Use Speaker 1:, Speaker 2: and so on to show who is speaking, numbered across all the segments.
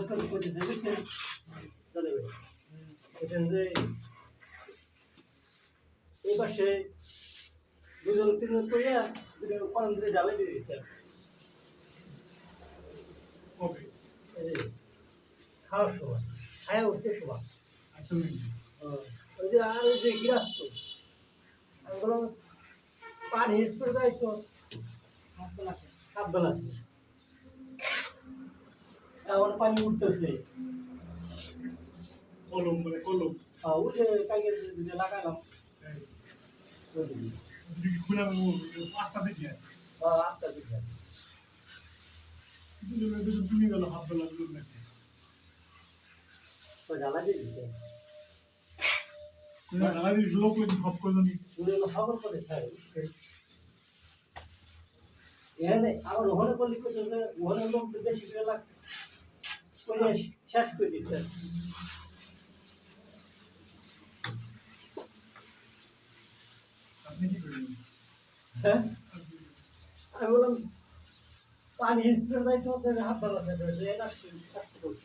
Speaker 1: ব্যবস্থা করতেছে বুঝছেন ভাই এখান যে এই পাশে দুজন তিনজন করিয়া দুটো কলম দিয়ে জ্বালাই দিয়ে দিচ্ছে খাওয়ার সময় খায়া উঠতে সময় ওই যে আর ওই যে গিরাস্ত আমি বললাম পানি স্প্রে দেয় তো সাত বেলা এখন পানি উঠতেছে।
Speaker 2: কলম বলে কলম।
Speaker 1: আহ, উঠে কালকে যে লাগালাম ওই
Speaker 2: খুলে দেখি তুমি গেল হাত বেলা দুজন দেখি।
Speaker 1: তো জ্বালা দিয়ে দিতে
Speaker 2: জ্বালা দিস লোক লাগি সব কজনই
Speaker 1: খবর করে এখানে আবার ওখানে করলে ওখানে লোক বেশি করে লাগ করে শেষ করে দিচ্ছে
Speaker 2: আপনি কি করবেন
Speaker 1: হ্যাঁ? আমি বললাম পানি ওদের হাত ধরা এটা করছ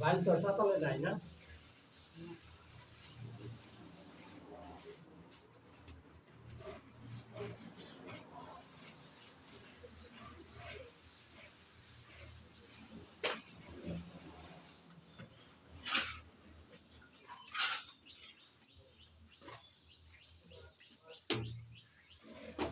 Speaker 1: বান তোর সাতালে যায় না।